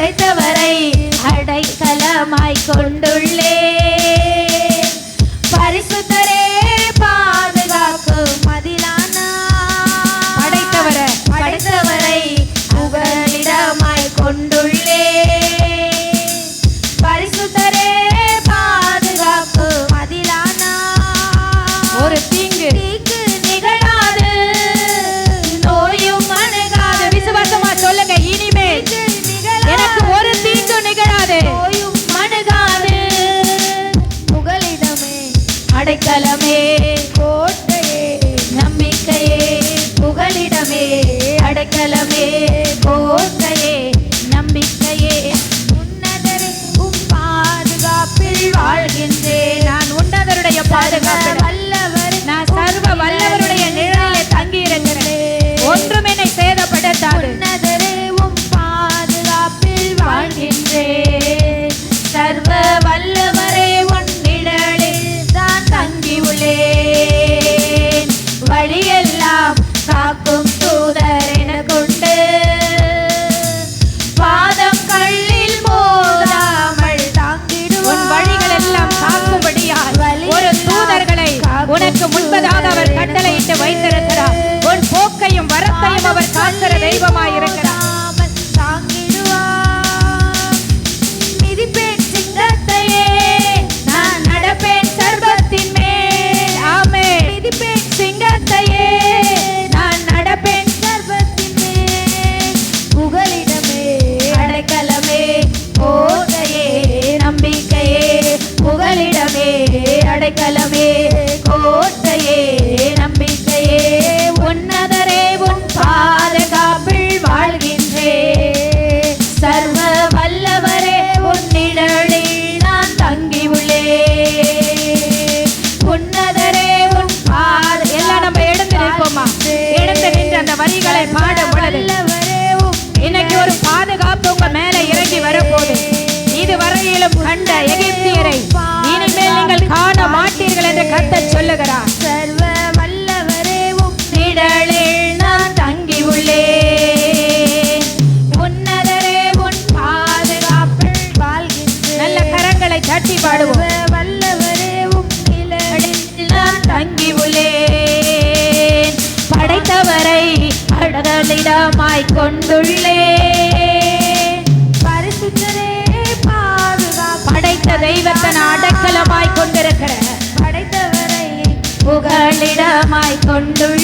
படைத்தவரை அடைக்கலமாய் கொண்டுள்ளே பரிசுத்தரே அடைக்கலமே. மீட்டு வைத்திருக்கிறார். உன் போக்கையும் வரத்தையும் அவர் காக்கிற தெய்வமாய் இருக்கிறார். கண்ட எகிப்தியரை இனிமேல் நீங்கள் காண மாட்டீர்கள் என்று கத்த சொல்லுகிறார். சர்வ வல்லவரே உடலில் நான் தங்கி உள்ளே உன்னதரே உன் பாதுகாப்பில் வாழ்கின்ற நல்ல கரங்களை தட்டி பாடுவோம். வல்லவரே உடலில் தங்கி உள்ளே படைத்தவரை அடதலிடமாய் கொண்டுள்ளே. കൊണ്ടുള്ള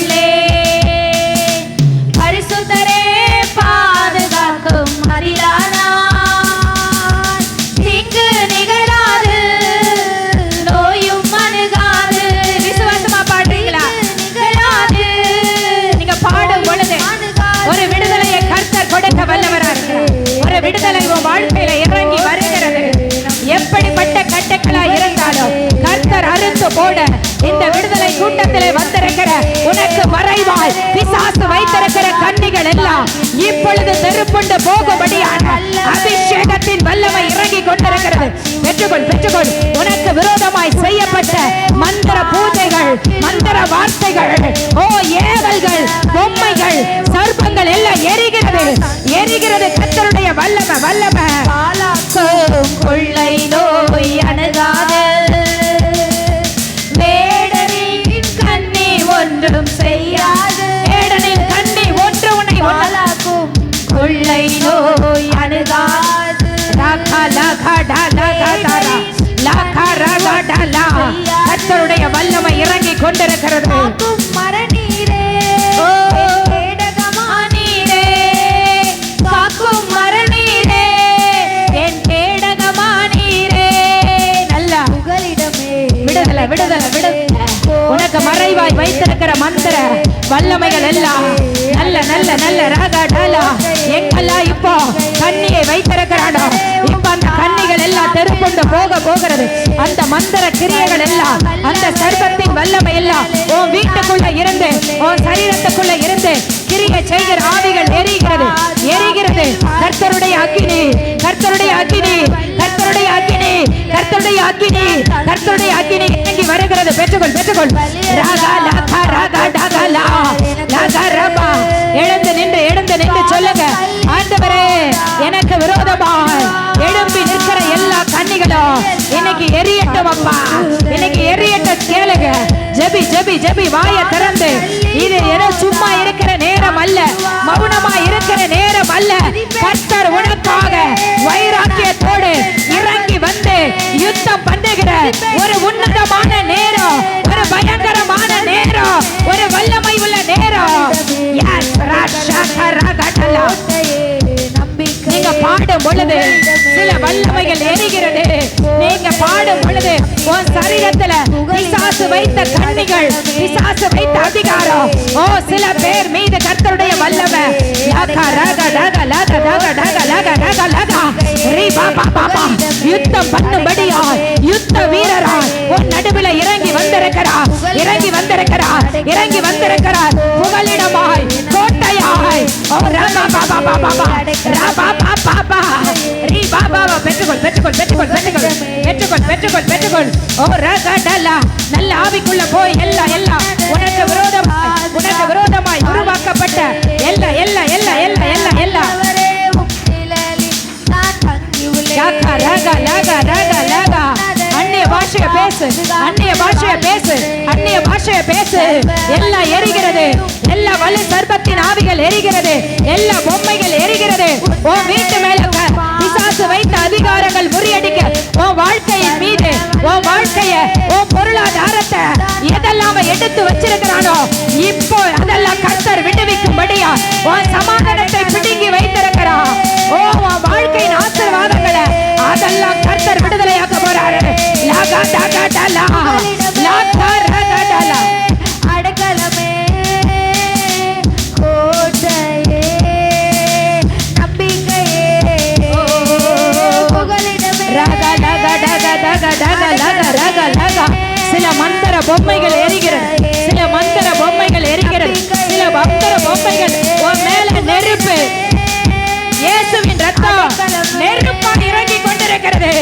இப்பொழுது தெருப்புண்டு போகும்படியான அபிஷேகத்தின் வல்லமை இறங்கி கொண்டிருக்கிறது. பெற்றுக்கொள் பெற்றுக்கொள். உனக்கு விரோதமாய் செய்யப்பட்ட மந்திர பூஜைகள் மந்திர வார்த்தைகள். ஓ ஏ கடா லகதரா லகரவடலா கத்தருடைய வல்லமை இறங்கி கொண்டிருக்கிறது. மரநீரே. விடுதலை விடுதலை விடுதலை உனக்கு மறைவாய் வைத்திருக்கிற மந்திர வல்லமைகள் எல்லாம். நல்ல நல்ல நல்ல டாலா எங்கெல்லாம் இப்போ கண்ணியை வைத்திருக்கிறானோ போக போகிறது. அந்த மந்திர கிரியைகள் எல்லாம் அந்த சர்பத்தின் வல்லமை எல்லாம் உன் வீட்டுக்குள்ள இருந்து உன் சரீரத்துக்குள்ள இருந்து கிரியை செய்கிற ஆவிகள் எரிகிறது. எரிகிறது. கர்த்தருடைய அக்கினி கர்த்தருடைய அக்கினி கர்த்தருடைய அக்கினி கர்த்தருடைய அக்கினி கர்த்தருடைய அக்கினி இறங்கி வருகிறது. பெற்றுக்கொள் பெற்றுக்கொள். ராகா. இன்னைக்கு எரியட்டும் அப்பா. இன்னைக்கு எரியட்ட கேளுங்க. ஜெபி ஜெபி ஜெபி வாய திறந்து. இது ஏதோ சும்மா இருக்கிற நேரம் அல்ல. மௌனமா இருக்கிற நேரம் அல்ல. கர்த்தர் உனக்காக வைராக்கியத்தோடு இறங்கி வந்து யுத்தம் பண்ணுகிற ஒரு உன்னதமான நேரம் ஒரு பயங்கரமான நேரம் ஒரு வல்லமை உள்ள நேரம் நீங்க பாடும் பொழுது சில வல்லமைகள் எரிகிறது. நீங்க பாடும் பொழுது உன் சரீரத்துல பிசாசு வைத்த கண்ணிகள் பிசாசு வைத்த அதிகாரம். ஓ சில பேர் மீது கர்த்தருடைய வல்லமை. லக ரக லக லக லக. ரீ பா பா பா யுத்தம் பண்ணும்படியா? யுத்த வீரரா? உன் நடுவில் இறங்கி வந்திருக்கிறார் இறங்கி வந்திருக்கிறார் இறங்கி வந்திருக்கிறார் புகலிடமாய் கோட்டையாய். ஓ பாபா பா பா பா பா பா பா. ரீ பா. பெற்றுக்கொள் பெற்றுக்கொள் பெற்றுக்கொள் பெற்றுக்கொள். பெற்றுக்கொள் பெற்றுக்கொள் ஓ ரகடலா நல்ல ஆவிக்குள்ள போய் எல்லா எல்லா உனக்கு விரோதமாய் உனக்கு விரோதமாய் உருவாக்கப்பட்ட எல்லா எல்லா எல்லா எல்லா எல்லா எல்லா. யாக்கா, ராகா, லாகா, ராகா, லாகா. அந்நிய பாஷைய பேசு அந்நிய பாஷைய பேசு அந்நிய பாஷைய பேசு. எல்லாம் எரிகிறது எல்லா வலு சர்பத்தின் ஆவிகள் எரிகிறது எல்லா பொம்மைகள் எரிகிறது. உன் வீட்டு மேல பிசாசு வைத்த அதிகாரங்கள் முறியடிக்க உன் வாழ்க்கையை பொருளாதாரத்தை எதெல்லாம் எடுத்து வச்சிருக்கிறானோ இப்போ அதெல்லாம் கர்த்தர் விடுவிக்கும்படியா உன் சமாதானத்தை பிடுங்கி வைத்திருக்கிறான் ஓ உன் வாழ்க்கையின் ஆசீர்வாதங்களை அதெல்லாம் கர்த்தர் விடுதலையாக்க போறாரு. லாகா டாகா சில மந்திர பொம்மைகள் எரிகிறது. சில மந்திர பொம்மைகள் எரிகிறது. சில மந்திர பொம்மைகள் மேல நெருப்பு. இயேசுவின் ரத்தம் நெருப்பாக இறங்கி கொண்டிருக்கிறது.